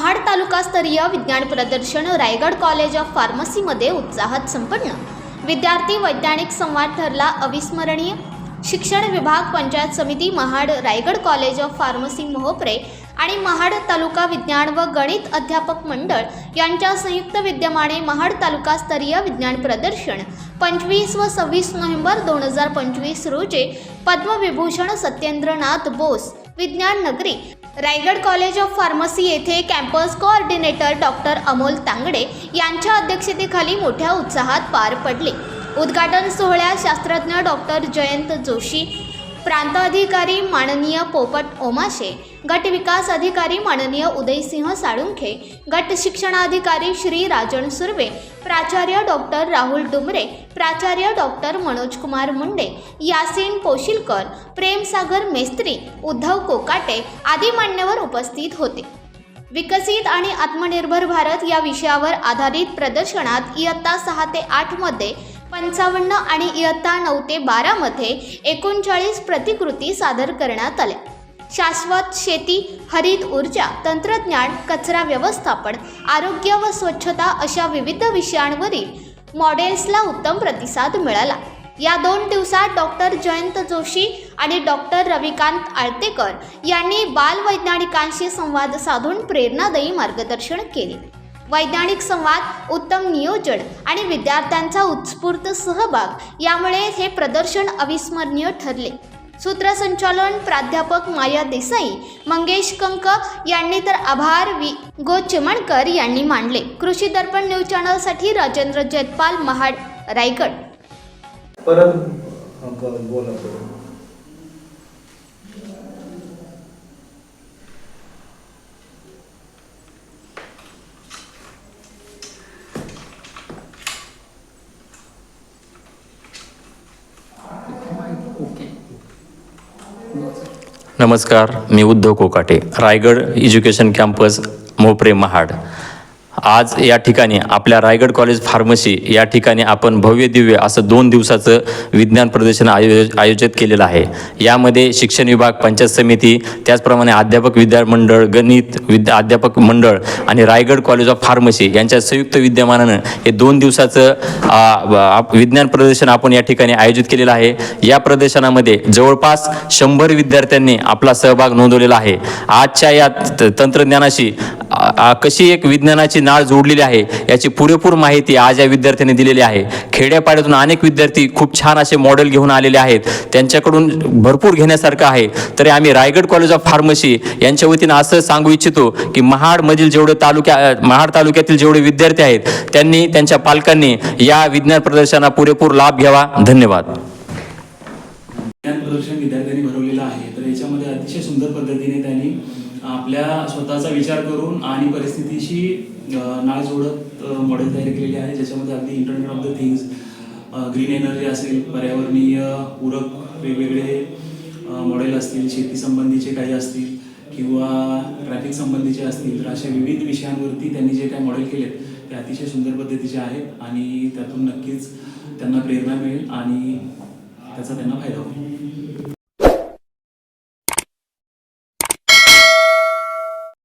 महाड तालुकास्तरीय विज्ञान प्रदर्शन रायगड कॉलेज ऑफ फार्मसीमध्ये उत्साहात संपन्न. विद्यार्थी वैज्ञानिक संवाद ठरला अविस्मरणीय. शिक्षण विभाग पंचायत समिती Mahad Raigad college of pharmacy Mohopare आणि महाड तालुका विज्ञान व गणित अध्यापक मंडळ यांच्या संयुक्त विद्यमाने महाड तालुकास्तरीय विज्ञान प्रदर्शन पंचवीस व सव्वीस नोव्हेंबर दोन हजार पंचवीस रोजी पद्मविभूषण सत्येंद्रनाथ बोस विज्ञान नगरी रायगड कॉलेज ऑफ फार्मसी येथे campus coordinator doctor Amol Tangde यांच्या अध्यक्षतेखाली मोठ्या उत्साहात पार पडले. उद्घाटन सोहळ्यात शास्त्रज्ञ डॉक्टर जयंत जोशी प्रांत अधिकारी माननीय पोपट ओमाशे गट विकास अधिकारी माननीय उदयसिंह साळुंखे गट शिक्षणाधिकारी श्री राजन सुर्वे प्राचार्य डॉक्टर राहुल डुमरे प्राचार्य डॉक्टर मनोज कुमार मुंडे यासीन पोशिलकर प्रेमसागर मेस्त्री उद्धव कोकाटे आदी मान्यवर उपस्थित होते. विकसित आणि आत्मनिर्भर भारत या विषयावर आधारित प्रदर्शनात इयत्ता सहा ते आठमध्ये पंचावन्न आणि इयत्ता नऊ ते बारामध्ये एकोणचाळीस प्रतिकृती सादर करण्यात आल्या. शाश्वत शेती हरित ऊर्जा तंत्रज्ञान कचरा व्यवस्थापन आरोग्य व स्वच्छता अशा विविध विषयांवरील मॉडेल्सला उत्तम प्रतिसाद मिळाला. या दोन दिवसात डॉक्टर जयंत जोशी आणि डॉक्टर रविकांत आळतेकर यांनी बालवैज्ञानिकांशी संवाद साधून प्रेरणादायी मार्गदर्शन केले. वैज्ञानिक संवाद उत्तम नियोजन आणि विद्यार्थ्यांचा उत्स्फूर्त सहभाग यामुळे हे प्रदर्शन अविस्मरणीय ठरले. सूत्रसंचालन प्राध्यापक माया देसाई मंगेश कंक यांनी तर आभार वि. गो चिमणकर यांनी मांडले कृषी दर्पण न्यूज चॅनलसाठी राजेंद्र जयपाल महाड रायगड. परत नमस्कार मी उद्धव कोकाटे रायगड एज्युकेशन कॅम्पस मोपरे महाड. आज या ठिकाणी आपल्या रायगड कॉलेज फार्मसी या ठिकाणी आपण भव्य दिव्य असं दोन दिवसाचं विज्ञान प्रदर्शन आयो आयोजित केलेलं आहे. यामध्ये शिक्षण विभाग पंचायत समिती त्याचप्रमाणे अध्यापक विद्यामंडळ गणित विद्या अध्यापक मंडळ आणि रायगड कॉलेज ऑफ फार्मसी यांच्या संयुक्त विद्यमानानं हे दोन दिवसाचं आप- विज्ञान प्रदर्शन आपण या ठिकाणी आयोजित केलेलं आहे. या प्रदर्शनामध्ये जवळपास शंभर विद्यार्थ्यांनी आपला सहभाग नोंदवलेला आहे. आजच्या या त- तंत्रज्ञानाशी कशी एक विज्ञानाची नाळ जोडलेली आहे. याची पुरेपूर माहिती आज या विद्यार्थ्यांनी दिलेली आहे. खेड्यापाड्यातून अनेक विद्यार्थी खूप छान असे मॉडेल घेऊन आलेले आहेत. त्यांच्याकडून भरपूर घेण्यासारखं आहे. तरी आम्ही रायगड कॉलेज ऑफ फार्मसी यांच्या वतीनं असं सांगू इच्छितो की महाडमधील जेवढे तालुक्या महाड तालुक्यातील जेवढे विद्यार्थी आहेत त्यांनी त्यांच्या पालकांनी या विज्ञान प्रदर्शना पुरेपूर लाभ घ्यावा. धन्यवाद. विज्ञान प्रदर्शन विद्यार्थ्यांनी भरवलेलं आहे. तर याच्यामध्ये अतिशय सुंदर पद्धतीने त्यांनी आपल्या स्वतःचा विचार करून आणि परिस्थितीशी नाळ जोडत मॉडेल तयार केलेले आहे. ज्याच्यामध्ये अगदी internet of the things green energy असेल पर्यावरणीय पूरक वेगवेगळे मॉडेल असतील शेती संबंधीचे काही असतील किंवा ट्रॅफिक संबंधीचे असतील तर अशा विविध विषयांवरती त्यांनी जे काही मॉडेल केलेत ते अतिशय सुंदर पद्धतीचे आहेत आणि त्यातून नक्कीच त्यांना प्रेरणा मिळेल आणि त्याचा त्यांना फायदा होईल.